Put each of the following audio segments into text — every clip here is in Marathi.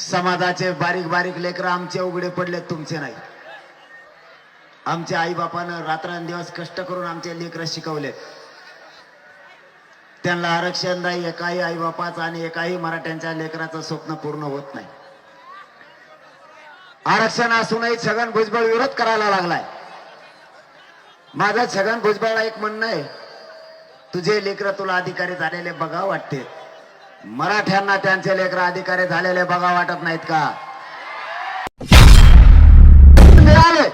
समाजाचे बारीक बारीक लेकर आमचे उघडे पडले तुमचे नाही. आमच्या आई बापानं रात्रंदिवस कष्ट करून आमचे लेकर शिकवले त्यांना आरक्षण नाही एकाही आई बापाचं आणि एकाही मराठ्यांच्या लेकराचं स्वप्न पूर्ण होत नाही. आरक्षण असूनही छगन भुजबळ विरोध करायला लागलाय. माझं छगन भुजबळला एक म्हणणं आहे तुझे लेकर तुला अधिकारी झालेले बघा वाटते. मराठ्यांना त्यांचे लेकर अधिकारी झालेले बघा वाटत नाहीत का? मिळाले.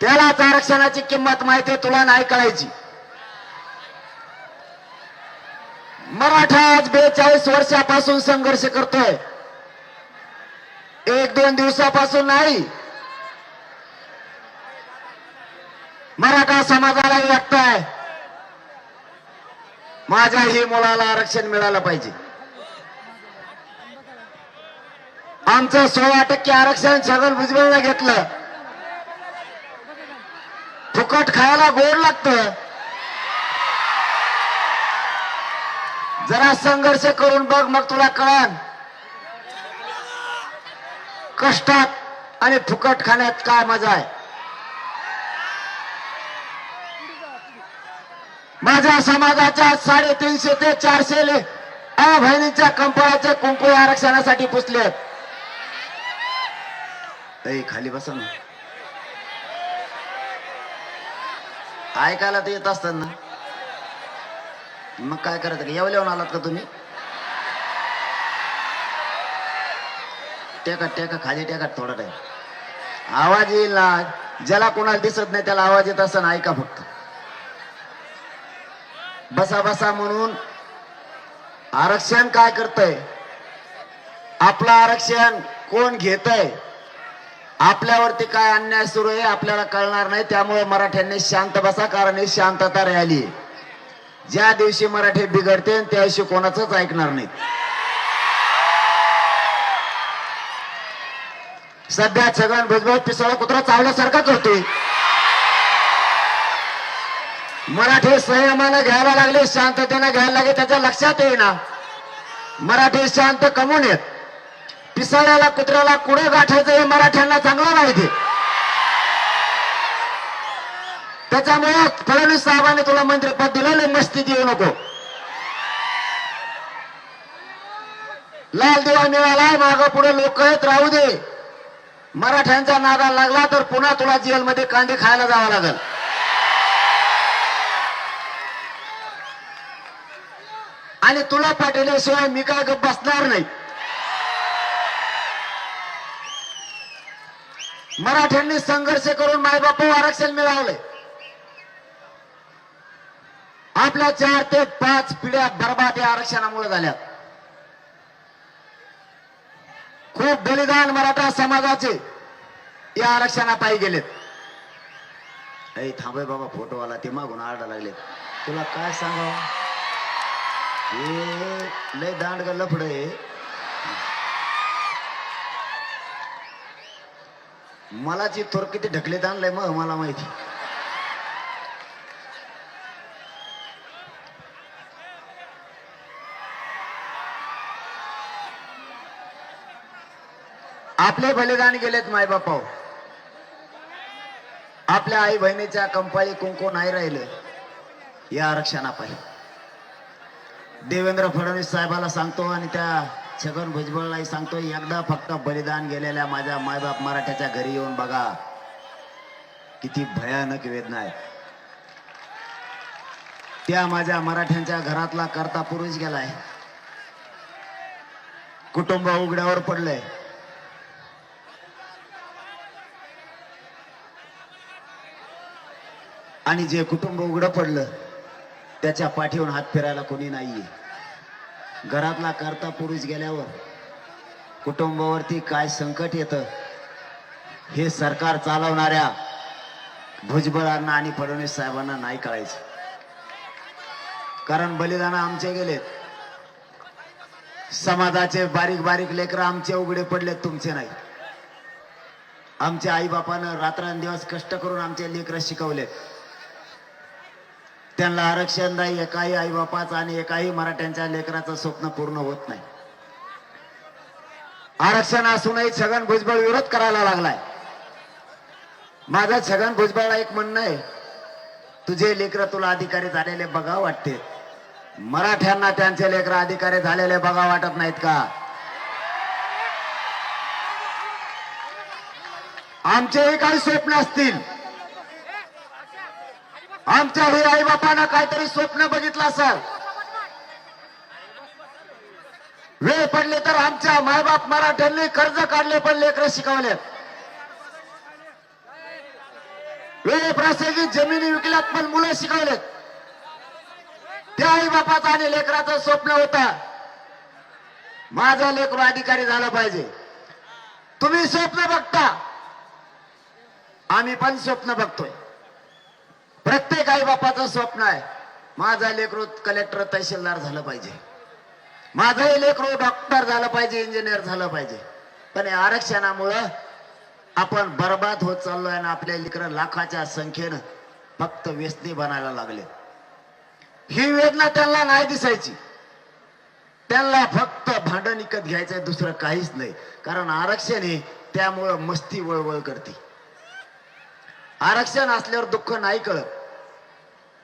त्यालाच आरक्षणाची किंमत माहिती तुला नाही कळायची. मराठा आज बेचाळीस वर्षापासून संघर्ष करतोय. एक दोन दिवसापासून नाही. मराठा समाजाला आहे माझ्याही मुलाला आरक्षण मिळालं पाहिजे. आमचं सोळा टक्के आरक्षण छगन भुजबळला घेतलं. फुकट खायला गोड लागत. जरा संघर्ष करून बघ मग तुला कळन. कष्टात आणि फुकट खाण्यात काय मजा आहे. माझ्या समाजाच्या साडेतीनशे ते चारशे बहिणींच्या अ कंपळाचे कुंकू आरक्षणासाठी पुसले. खाली बसा ना. ऐकायला तर येत असतात ना. मग काय करायचं येऊन आलात का तुम्ही? टेका टेका खाली टेका थोडा टाइम. आवाज येईल ना. ज्याला कोणाला दिसत नाही त्याला आवाज येत असताना ऐका फक्त. बसा बसा म्हणून आरक्षण काय करतय? आपलं आरक्षण कोण घेतय? आपल्यावरती काय अन्याय सुरू आहे आपल्याला कळणार नाही. त्यामुळे मराठ्यांनी शांत बसा कारण ही शांतता रॅली आहे. ज्या दिवशी मराठी बिघडते त्या दिवशी कोणाचंच ऐकणार नाही. सध्या छगन भुजबळ पिसळ कुत्रा चावल्यासारखाच करतोय. मराठी संयमानं घ्यायला लागले शांततेनं घ्यायला लागले त्याच्या लक्षात येईना. मराठी शांत कमवून येत. पिसाळ्याला कुत्र्याला कुठे गाठायचं हे मराठ्यांना चांगलं माहिती. त्याच्यामुळे फडणवीस साहेबांनी तुला मंत्रिपद दिलं मस्ती देऊ नको. लाल दिवा मिळालाय माग पुढे लोक येत राहू दे. मराठ्यांचा नागा लागला तर पुन्हा तुला जेलमध्ये कांदे खायला जावं लागेल. आणि तुला पाठवल्याशिवाय मी काय बसणार नाही. मराठ्यांनी संघर्ष करून मायबाप आरक्षण मिळवलंय. आपल्या चार ते पाच पिढ्या बरबाद या आरक्षणामुळे झाल्या खूप बलिदान मराठा समाजाचे या आरक्षणापायी गेलेत. ऐ थांबय बाबा फोटोवाला ते मागून आरडा लागले तुला काय सांगावं? हे लय दांड लफड आहे. मला जी थोर किती ढकले आणलंय मग मला माहिती. आपले बलिदान गेलेत माय मायबापाव आपल्या आई बहिणीच्या कंपाळी कुंकू नाही राहिले. या आरक्षणापायी. देवेंद्र फडणवीस साहेबाला सांगतो आणि त्या छगन भुजबळलाही सांगतो एकदा फक्त बलिदान गेलेल्या माझ्या मायबाप मराठ्याच्या घरी येऊन बघा. किती भयानक वेदना आहे. त्या माझ्या मराठ्यांच्या घरातला करता पुरुष गेलाय. कुटुंब उघड्यावर पडलंय. आणि जे कुटुंब उघडं पडलं त्याच्या पाठीवरून हात फिरायला कोणी नाहीये. घरातला करता पुरुष गेल्यावर कुटुंबावरती काय संकट येतं हे सरकार चालवणाऱ्या भुजबळांना आणि फडणवीस साहेबांना नाही कळायचं. कारण बलिदान आमचे गेलेत. समाजाचे बारीक बारीक लेकर आमचे उघडे पडलेत तुमचे नाही. आमच्या आई बापानं रात्रंदिवस कष्ट करून आमचे लेकर शिकवलेत. त्यांना आरक्षण नाही एकाही आईबापाचं आणि एकाही मराठ्यांच्या लेकराचं स्वप्न पूर्ण होत नाही. आरक्षण असूनही छगन भुजबळ विरोध करायला लागलाय. माझं छगन भुजबळला एक म्हणणं आहे तुझे लेकर तुला अधिकारी झालेले बघा वाटते. मराठ्यांना त्यांचे लेकर अधिकारी झालेले बघा वाटत नाहीत का? आमचेही काही स्वप्न असतील. आमच्या हे आई बापानं काहीतरी स्वप्न बघितलं असं वेळ पडले तर आमच्या मायबाप मराठ्यांनी कर्ज काढले पण लेकर शिकवले. वेळ प्रसंगी जमिनी विकल्यात पण मुलं शिकवलेत. त्या आई बापाचं आणि लेकराचं स्वप्न होत. माझा लेकर अधिकारी झाला पाहिजे. तुम्ही स्वप्न बघता. आम्ही पण स्वप्न बघतोय. प्रत्येक आई बापाचं स्वप्न आहे माझा लेकरू कलेक्टर तहसीलदार झालं पाहिजे. माझंही लेकरू डॉक्टर झालं पाहिजे इंजिनियर झालं पाहिजे. पण या आरक्षणामुळं आपण बर्बाद होत चाललोय आणि आपल्या लेकरं लाखाच्या संख्येनं फक्त व्यसनी बनायला लागले. ही वेदना त्यांना नाही दिसायची. त्यांना फक्त भांडण विकत घ्यायचंय दुसरं काहीच नाही. कारण आरक्षण हे त्यामुळं मस्ती वळवळ करते. आरक्षण असल्यावर दुःख नाही कळत.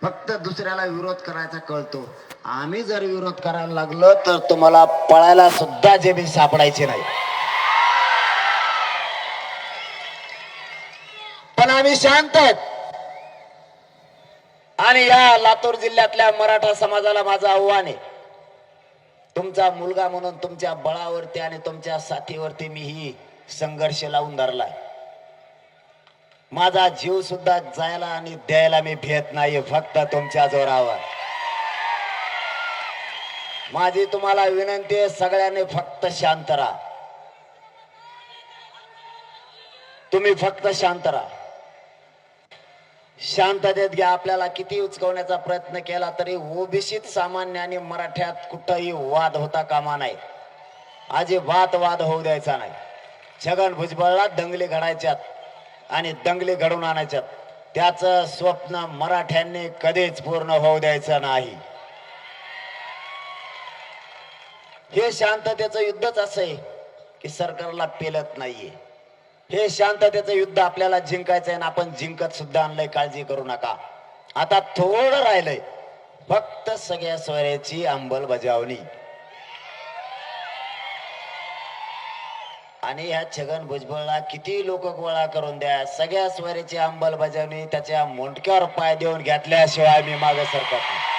फक्त दुसऱ्याला विरोध करायचा कळतो. आम्ही जर विरोध करायला लागलो तर तुम्हाला पळायला सुद्धा जेबी सापडायची नाही. पण आम्ही शांत आहेत. आणि या लातूर जिल्ह्यातल्या मराठा समाजाला माझं आव्हान आहे. तुमचा मुलगा म्हणून तुमच्या बळावरती आणि तुमच्या साथीवरती मी ही संघर्ष लावून धरलाय. माझा जीव सुद्धा जायला आणि द्यायला मी भेट नाही फक्त तुमच्या जोरावर. माझी तुम्हाला विनंती आहे सगळ्यांनी फक्त शांत राहा. तुम्ही फक्त शांत राहा. शांततेत घ्या आपल्याला किती उचकवण्याचा प्रयत्न केला तरी ओबीसीत सामान्य आणि मराठ्यात कुठंही वाद होता कामा नाही अजिबात वाद होऊ द्यायचा नाही. छगन भुजबळला दंगली घडायच्यात. आणि दंगली घडवून आणायच्यात त्याचं स्वप्न मराठ्यांनी कधीच पूर्ण होऊ द्यायचं नाही. हे शांततेचं युद्धच असं आहे की सरकारला पेलत नाहीये. हे शांततेचं युद्ध आपल्याला जिंकायचंय आणि आपण जिंकत सुद्धा आणलंय काळजी करू नका. आता थोडं राहिलंय. फक्त सगळ्या स्वराची अंमलबजावणी. आणि ह्या छगन भुजबळला किती लोक गोळा करून द्या. सगळ्या स्वरेची अंमलबजावणी त्याच्या मुंडक्यावर पाय देऊन घेतल्याशिवाय मी मागे सरकत नाही.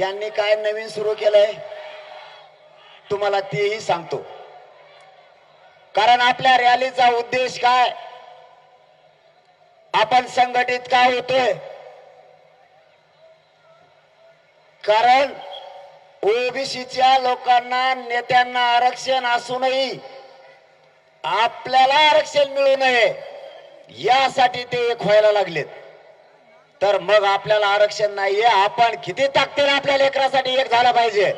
यांनी काय नवीन सुरू केलंय? तुम्हाला तेही सांगतो. कारण आपल्या रॅलीचा उद्देश काय? आपण संघटित काय होतोय? कारण ओबीसीच्या लोकांना नेत्यांना आरक्षण असूनही आपल्याला आरक्षण मिळू नये यासाठी ते एक व्हायला लागलेत. तर मग आपल्याला आरक्षण नाहीये आपण किती ताकदीने आपल्या लेकरासाठी एक झाला पाहिजे?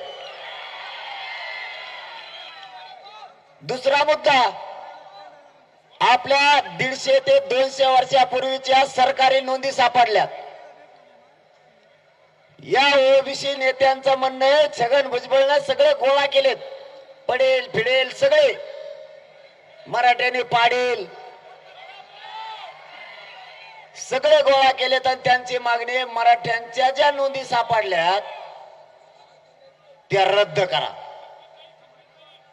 दुसरा मुद्दा आपल्या दीडशे ते दोनशे वर्षापूर्वीच्या सरकारी नोंदी सापडल्या. या ओबीसी नेत्यांचं म्हणणं आहे छगन भुजबळनं सगळे गोळा केलेत. पडेल फिडेल सगळे. मराठ्याने पाडेल. सगळे गोळा केलेत आणि त्यांची मागणी मराठ्यांच्या ज्या नोंदी सापडल्यात त्या रद्द करा.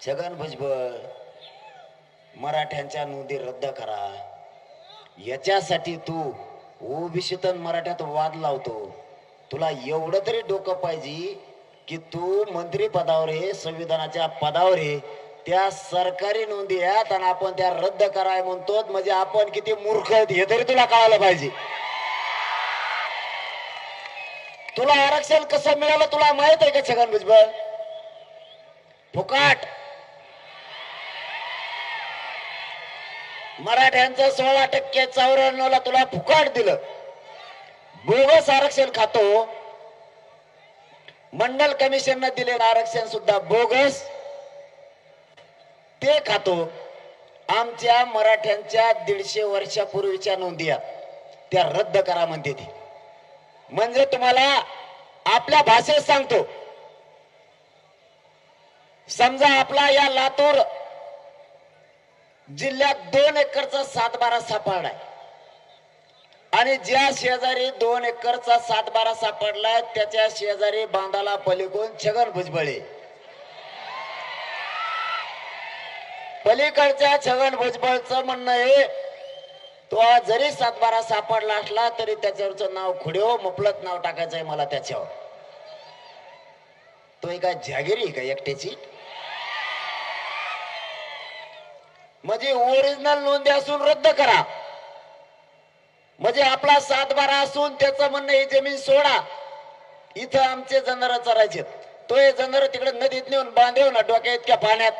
छगन भुजबळ मराठ्यांच्या नोंदी रद्द करा. याच्यासाठी तू ओबीसीतन मराठ्यात वाद लावतो. तुला एवढं तरी डोकं पाहिजे की तू मंत्री पदावर हे संविधानाच्या पदावर हे त्या सरकारी नोंदी आहेत आणि आपण त्या रद्द कराय म्हणतो. म्हणजे आपण किती मूर्ख आहेत हे तरी तुला कळायला पाहिजे. तुला आरक्षण कसं मिळालं तुला माहीत आहे का छगन भुजबळ? फुकाट. मराठ्यांचं सोळा टक्के चौऱ्याण्णवला तुला फुकाट दिलं. बोगस आरक्षण खातो. मंडल कमिशननं दिलेलं आरक्षण सुद्धा बोगस. ते खातो. आमच्या मराठ्यांच्या दीडशे वर्षापूर्वीच्या नोंदी त्या रद्द करा म्हणते ती. म्हणजे तुम्हाला आपल्या भाषेत सांगतो. समजा आपला या लातूर जिल्ह्यात दोन एकरचा सातबारा सापडलाय आणि ज्या शेजारी दोन एकरचा सातबारा सापडलाय त्याच्या शेजारी बांधाला पलीकडून छगन भुजबळे. पलीकडच्या छगन भुजबळचं म्हणणं हे तो जरी सातबारा सापडला असला तरी त्याच्यावरचं नाव खुड्यो हो, मुपलत नाव टाकायचंय मला त्याच्यावर. तो एका जागिरी आहे का एकट्याची? म्हणजे ओरिजिनल नोंदी असून रद्द करा. म्हणजे आपला सातबारा असून त्याचं म्हणणं हे जमीन सोडा. इथं आमचे जनर चरायचे तो हे जनावर तिकडे नदीत नेऊन बांधेव ना डोक्या इतक्या पाण्यात.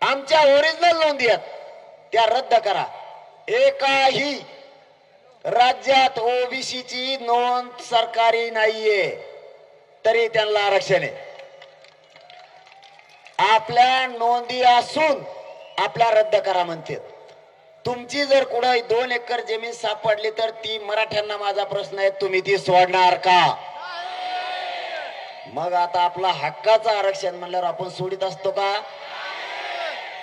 आमच्या ओरिजिनल नोंदी आहेत. त्या रद्द करा. एकाही राज्यात ओबीसीची नोंद सरकारी नाहीये. तरी त्यांना आरक्षण आहे. आपल्या नोंदी असून आपल्या रद्द करा म्हणते. तुमची जर कुठं दोन एकर जमीन सापडली तर ती मराठ्यांना माझा प्रश्न आहे तुम्ही ती सोडणार का? मग आता आपला हक्काचं आरक्षण म्हणल्यावर आपण सोडित असतो का?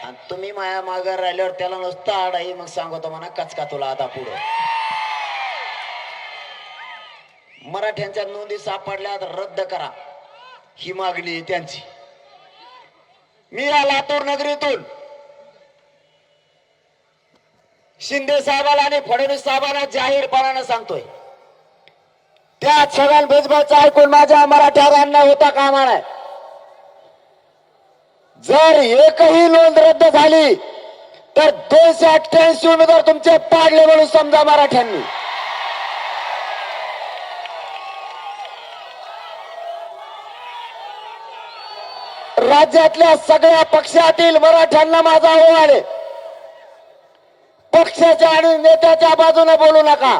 आणि तुम्ही माया माग राहिल्यावर त्याला नुसतं आडाई मग सांगतो म्हणा कचका तुला आता पुढं? मराठ्यांच्या नोंदी सापडल्या तर रद्द करा. ही मागणी आहे त्यांची. मी या लातूर नगरीतून. शिंदे साहेबाला आणि फडणवीस साहेबांना जाहीरपणानं सांगतोय. त्या छगन भुजबळचा ऐकून माझ्या मराठ्यांना होता कामा नाही जर एकही नोंद रद्द झाली तर दोनशे अठ्ठ्याऐंशी उमेदवार तुमचे पाडले म्हणून समजा मराठ्यांनी. राज्यातल्या सगळ्या पक्षातील मराठ्यांना माझा आव्हान आहे. पक्षाच्या आणि नेत्याच्या बाजूने बोलू नका.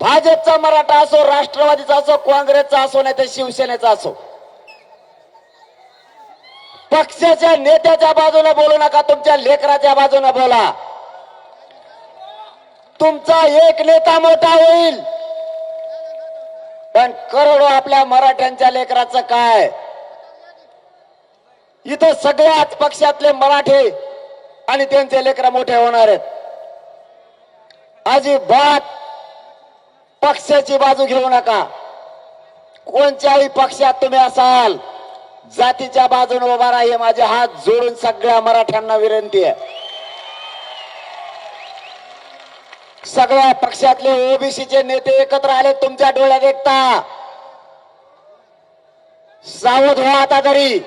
भाजपचा मराठा असो राष्ट्रवादीचा असो काँग्रेसचा असो नाही तर शिवसेनेचा असो. पक्षाच्या नेत्याच्या बाजूने बोलू नका तुमच्या लेकराच्या बाजूने बोला. तुमचा एक नेता मोठा होईल. पण करोडो आपल्या मराठ्यांच्या लेकराचं काय? इथं सगळ्याच पक्षातले मराठे आणि त्यांचे लेकर मोठे होणार आहेत. अजिबात पक्षाची बाजू घेऊ नका. कोणत्याही पक्षात तुम्ही असाल जातीच्या बाजूने उभा राही माझे हात जोडून सगळ्या मराठ्यांना विनंती आहे. सगळ्या पक्षातले ओबीसीचे नेते एकत्र आले तुमच्या डोळ्यात एकता. सावध व्हा आता तरी.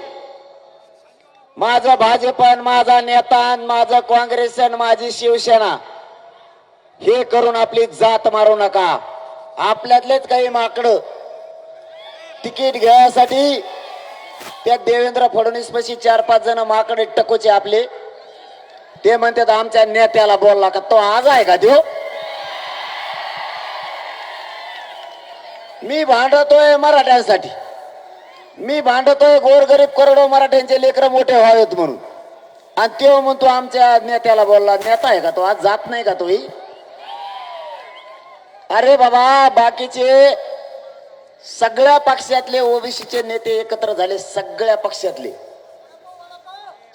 माझं भाजपन माझा नेता माझं काँग्रेस माझी शिवसेना हे करून आपली जात मारू नका. आपल्यातलेच काही माकड तिकीट घ्यायसाठी त्या देवेंद्र फडणवीस पशी चार पाच जण माकडे टकोचे आपले. ते म्हणतात आमच्या नेत्याला बोलला का? तो आज आहे का देऊ मी भांडतोय मराठ्यांसाठी. मी भांडतोय गोरगरीब करोडो मराठ्यांचे लेकर मोठे व्हावेत म्हणून. आणि तेव्हा म्हणतो आमच्या नेत्याला बोलला नेता आहे का तो? आज जात नाही का तोही? अरे बाबा बाकीचे सगळ्या पक्षातले ओबीसीचे नेते एकत्र झाले सगळ्या पक्षातले.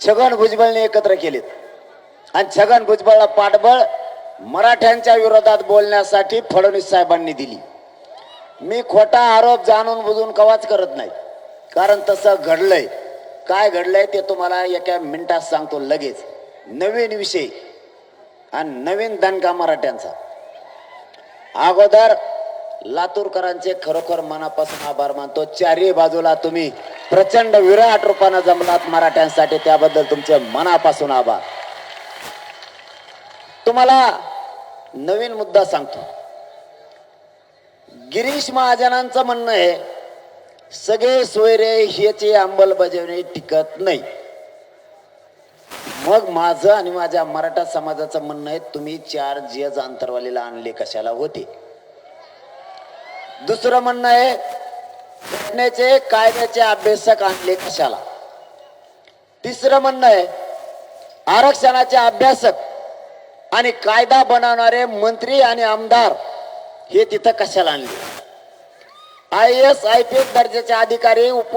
छगन भुजबळने एकत्र केलेत. आणि छगन भुजबळला पाठबळ मराठ्यांच्या विरोधात बोलण्यासाठी फडणवीस साहेबांनी दिली. मी खोटा आरोप जाणून बुजून कवाच करत नाही. कारण तसं घडलंय. काय घडलंय ते तुम्हाला एका मिनिटात सांगतो लगेच. नवीन विषय आणि नवीन दणका मराठ्यांचा. अगोदर लातूरकरांचे खरोखर मनापासून आभार मानतो. चारही बाजूला तुम्ही प्रचंड विराट रूपानं जमलात मराठ्यांसाठी. त्याबद्दल तुमचे मनापासून आभार. तुम्हाला नवीन मुद्दा सांगतो. गिरीश महाजनांचं म्हणणं आहे सगळे सोयरे ह्याची अंमलबजावणी टिकत नाही. मग माझं आणि माझ्या मराठा समाजाचं म्हणणं आहे तुम्ही चार जज अंतरवालीला आणले कशाला होते? दुसरं म्हणणं आहे घटनेचे कायद्याचे अभ्यासक आणले कशाला? तिसरं म्हणणं आहे आरक्षणाचे अभ्यासक आणि कायदा बनवणारे मंत्री आणि आमदार हे तिथं कशाला आणले? I S I P S दर्जाचे अधिकारी उप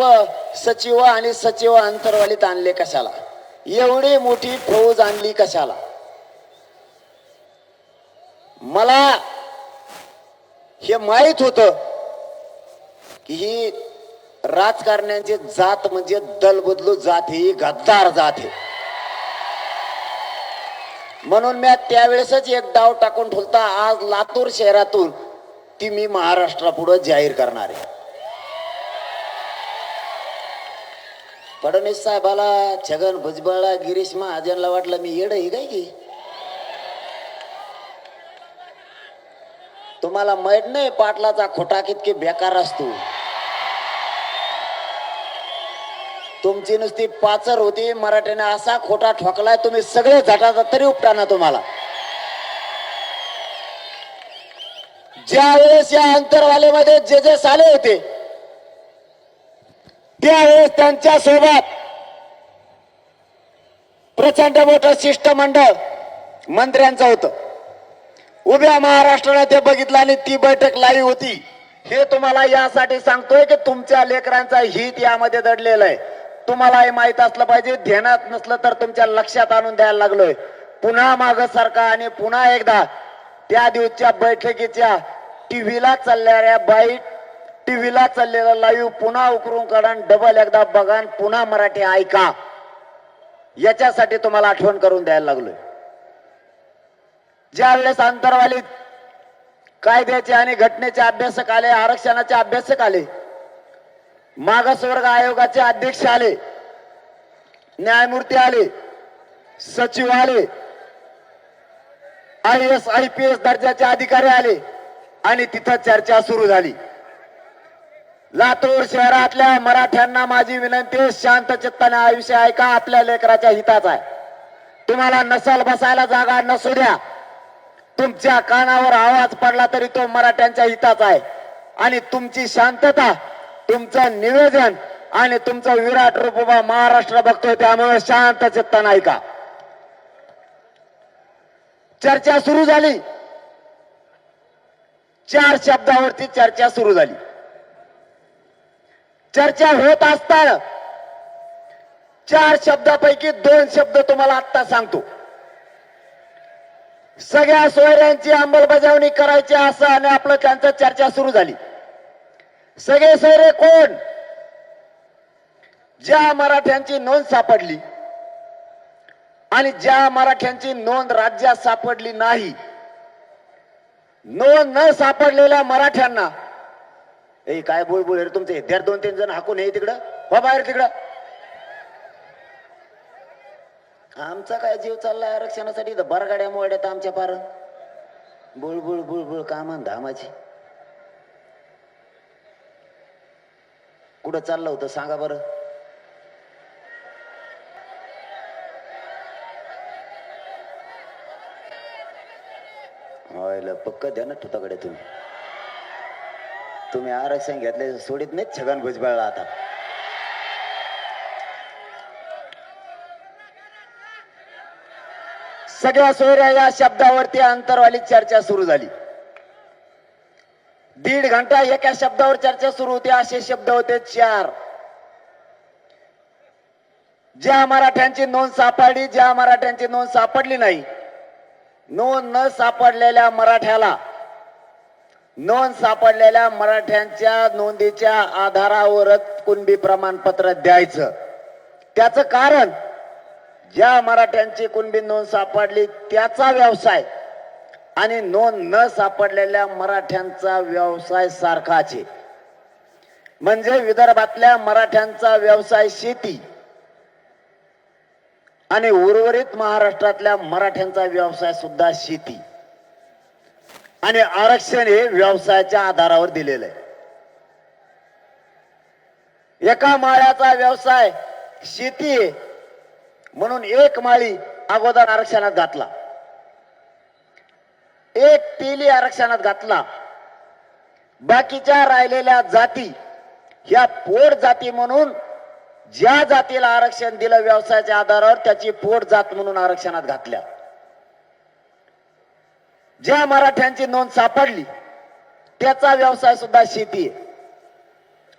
सचिव आणि सचिव अंतर्वालीत आणले कशाला? एवढी मोठी फौज आणली कशाला? मला हे माहीत होत की ही राजकारण्यांची जात म्हणजे दल बदलू जात ही गद्दार जात आहे. म्हणून मी त्यावेळेसच एक डाव टाकून ठेवता आज लातूर शहरातून ती मी महाराष्ट्रापुढे जाहीर करणार आहे. फडणवीस साहेबाला छगन भुजबळला गिरीश महाजनला वाटलं मी येड ही काय की? तुम्हाला मैड नाही पाटलाचा खोटा कितके बेकार असतो. तुमची नुसती पाचर होती मराठीने असा खोटा ठोकलाय तुम्ही सगळे झटाचा तरी उपटाना तुम्हाला. ज्यावेळेस या अंतरवालेमध्ये जे जे साले होते त्यावेळेस त्यांच्यासोबत प्रचंड मोठं शिष्टमंडळ मंत्र्यांचं होतं. उभ्या महाराष्ट्राला ते बघितलं आणि ती बैठक लाईव्ह होती. हे तुम्हाला यासाठी सांगतोय की तुमच्या लेकरांचा हित यामध्ये दडलेला आहे. तुम्हाला हे माहीत असलं पाहिजे ध्यानात नसलं तर तुमच्या लक्षात आणून द्यायला लागलोय. पुन्हा माग सारखा आणि पुन्हा एकदा त्या दिवसच्या बैठकीच्या टीव्हीला चालणाऱ्या बाईट टीव्हीला चाललेला लाईव्ह पुन्हा उकरून काढा डबल एकदा बघा पुन्हा मराठी ऐका. याच्यासाठी तुम्हाला आठवण करून द्यायला लागलोय. ज्या वेळेस अंतरवालीत कायद्याचे आणि घटनेचे अभ्यासक आले आरक्षणाचे अभ्यासक आले मागासवर्ग आयोगाचे अध्यक्ष आले न्यायमूर्ती आले सचिव आले I S I P S दर्जाचे अधिकारी आले आणि तिथं चर्चा सुरू झाली. लातूर शहरातल्या मराठ्यांना माझी विनंती शांत चित्ताने आयुष्य ऐका आपल्या लेकराच्या हिताचा आहे. तुम्हाला नसल बसायला जागा नसू द्या. तुमच्या कानावर आवाज पडला तरी तो मराठ्यांच्या हिताचा आहे. आणि तुमची शांतता तुमचं निवेदन आणि तुमचं विराट रूप उभा महाराष्ट्र बघतोय त्यामुळे शांत चित्तानं ऐका चर्चा सुरू झाली. चार शब्दावरती चर्चा सुरू झाली. चर्चा होत असताना चार शब्दापैकी दोन शब्द तुम्हाला आत्ता सांगतो. सगळ्या सोयऱ्यांची अंमलबजावणी करायची असं आणि आपलं त्यांचं चर्चा सुरू झाली. सगळे सोयरे कोण? ज्या मराठ्यांची नोंद सापडली आणि ज्या मराठ्यांची नोंद राज्यात सापडली नाही नोंद न सापडलेल्या मराठ्यांना ए काय बोल बोल रे तुमचे? द्यार दोन तीन जण हाकून ये तिकडं. हो बाहेर तिकडं. आमचा काय जीव चाललाय आरक्षणासाठी? तर बरगाड्या मोड्यात आमच्या पार. बुळ बुळबुळ कामान धामाची? कुठं चाललं होतं? सांगा बरं. पक्क द्या ना तुताकडे तुम्ही. तुम्ही आरक्षण घेतले सोडित नाहीत छगन भुजबळला आता. सगळ्या सोयऱ्या या शब्दावरती अंतरवाली चर्चा सुरू झाली. दीड घंटा एका शब्दावर चर्चा सुरू होती असे शब्द होते चार. ज्या मराठ्यांची नोंद सापडली ज्या मराठ्यांची नोंद सापडली नाही नोंद न सापडलेल्या मराठ्याला नोंद सापडलेल्या मराठ्यांच्या नोंदीच्या आधारावरच कुणबी प्रमाणपत्र द्यायचं. त्याचं कारण ज्या मराठ्यांची कुणबी नोंद सापडली त्याचा व्यवसाय. आणि नोंद न सापडलेल्या मराठ्यांचा व्यवसाय सारखाच आहे. म्हणजे विदर्भातल्या मराठ्यांचा व्यवसाय शेती आणि उर्वरित महाराष्ट्रातल्या मराठ्यांचा व्यवसाय सुद्धा शेती. आणि आरक्षण हे व्यवसायाच्या आधारावर दिलेलं आहे. एका माळ्याचा व्यवसाय शेती आहे. म्हणून एक माळी अगोदर आरक्षणात घातला. एक तेली आरक्षणात घातला. बाकीच्या राहिलेल्या जाती ह्या पोट जाती म्हणून ज्या जातीला आरक्षण दिलं व्यवसायाच्या आधारावर त्याची पोट जात म्हणून आरक्षणात घातल्या. ज्या मराठ्यांची नोंद सापडली त्याचा व्यवसाय सुद्धा शेती आहे.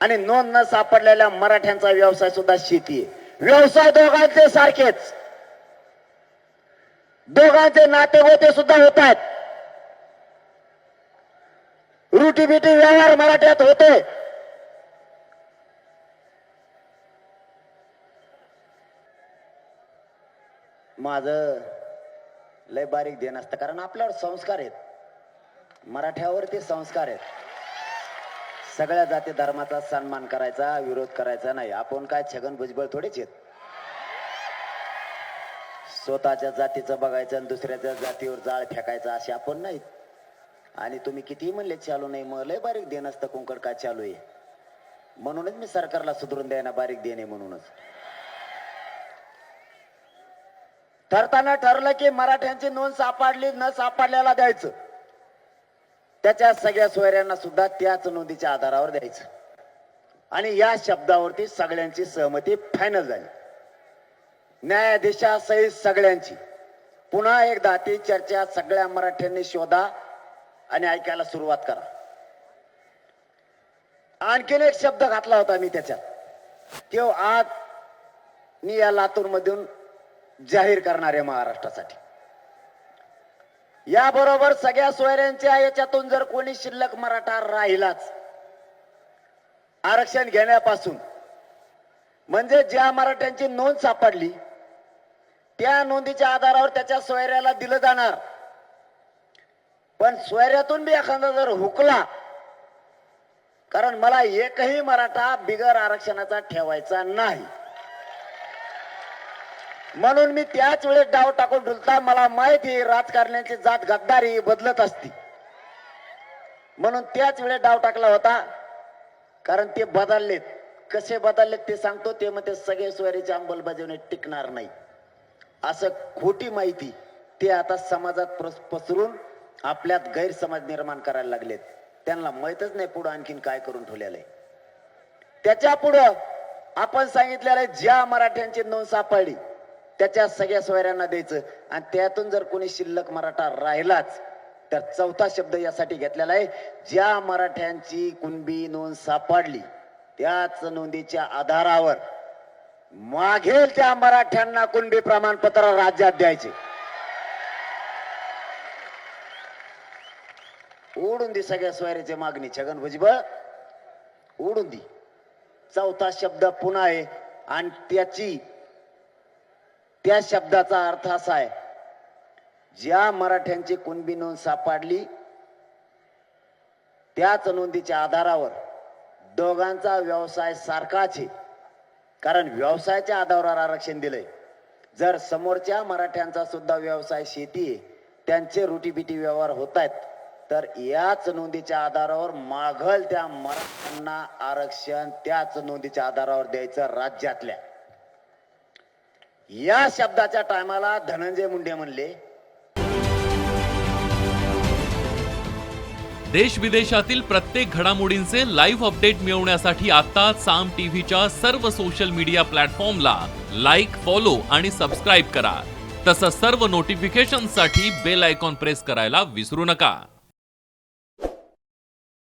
आणि नोंद न सापडलेल्या मराठ्यांचा व्यवसाय सुद्धा शेती आहे. व्यवसाय दोघांचे सारखेच. दोघांचे नातेगोते सुद्धा होत आहेत रुटीबिटी व्यवहार मराठ्यात होते. माझं लय बारीक देण असतं कारण आपल्यावर संस्कार आहेत. मराठ्यावरती संस्कार आहेत. सगळ्या जाती धर्माचा सन्मान करायचा विरोध करायचा नाही. आपण काय छगन भुजबळ थोडेच आहेत? स्वतःच्या जातीचं बघायचं आणि दुसऱ्याच्या जातीवर जाळ फेकायचा असे आपण नाहीत. आणि तुम्ही कितीही म्हणले चालू नाही मग लय बारीक देण असतं कुंकड का चालू आहे? म्हणूनच मी सरकारला सुधरून द्यायना बारीक देणे म्हणूनच. ठरताना ठरलं की मराठ्यांची नोंद सापडली न सापडल्याला द्यायचं. त्याच्या सगळ्या सोयऱ्यांना सुद्धा त्याच नोंदीच्या आधारावर द्यायचं. आणि या शब्दावरती सगळ्यांची सहमती फायनल झाली. न्यायाधीशासहित सगळ्यांची. पुन्हा एकदा ती चर्चा सगळ्या मराठ्यांनी शोधा. आणि ऐकायला सुरुवात करा. आणखीन एक शब्द घातला होता मी त्याच्यात. तो आज मी या लातूरमधून जाहीर करणार आहे महाराष्ट्रासाठी. याबरोबर सगळ्या सोयऱ्यांच्या याच्यातून जर कोणी शिल्लक मराठा राहिलाच आरक्षण घेण्यापासून म्हणजे ज्या मराठ्यांची नोंद सापडली त्या नोंदीच्या आधारावर त्याच्या सोयऱ्याला दिलं जाणार. पण स्वैर्यातून बी एखादा जर हुकला कारण मला एकही मराठा बिगर आरक्षणाचा ठेवायचा नाही. म्हणून मी त्याच वेळेस डाव टाकून ढुलता मला माहिती राजकारण्याची जात गद्दारी बदलत असती. म्हणून त्याच वेळेस डाव टाकला होता कारण ते बदललेत. कसे बदललेत ते सांगतो ते मग ते सगळे सोयरीची अंमलबजावणी टिकणार नाही. असं खोटी माहिती ते आता समाजात प्रस- पसरून आपल्यात गैरसमज निर्माण करायला लागलेत. त्यांना माहितच नाही पुढं आणखीन काय करून ठेवलेलं आहे. त्याच्या पुढं आपण सांगितलेलं आहे ज्या मराठ्यांची नोंद सापडली त्याच्या सगळ्या सोयऱ्यांना द्यायचं. आणि त्यातून जर कोणी शिल्लक मराठा राहिलाच तर चौथा शब्द यासाठी घेतलेला आहे ज्या मराठ्यांची कुणबी नोंद सापडली त्याच नोंदीच्या आधारावर मागेल त्या मराठ्यांना कुणबी प्रमाणपत्र राज्यात द्यायचे. ओढून दे सगळ्या सोयऱ्याची मागणी छगन भुजबळ ओढून दे. चौथा शब्द पुन्हा आहे आणि त्याची त्या शब्दाचा अर्थ असा आहे ज्या मराठ्यांची कुणबी नोंद सापडली त्याच नोंदीच्या आधारावर दोघांचा व्यवसाय सारखाच आहे. कारण व्यवसायाच्या आधारावर आरक्षण दिलंय. जर समोरच्या मराठ्यांचा सुद्धा व्यवसाय शेती आहे त्यांचे रुटीबिटी व्यवहार होत आहेत तर याच नोंदीच्या आधारावर माघल त्या मराठ्यांना आरक्षण त्याच नोंदीच्या आधारावर द्यायचं राज्यातल्या. या शब्दाच्या टायमाला धनंजय मुंडे म्हणले. देश विदेशातील प्रत्येक घडामोडींचे लाईव्ह अपडेट मिळवण्यासाठी आता साम टीव्हीच्या सर्व सोशल मीडिया प्लॅटफॉर्मला लाईक फॉलो आणि सबस्क्राईब करा. तसंच सर्व नोटिफिकेशनसाठी बेल आयकॉन प्रेस करायला विसरू नका.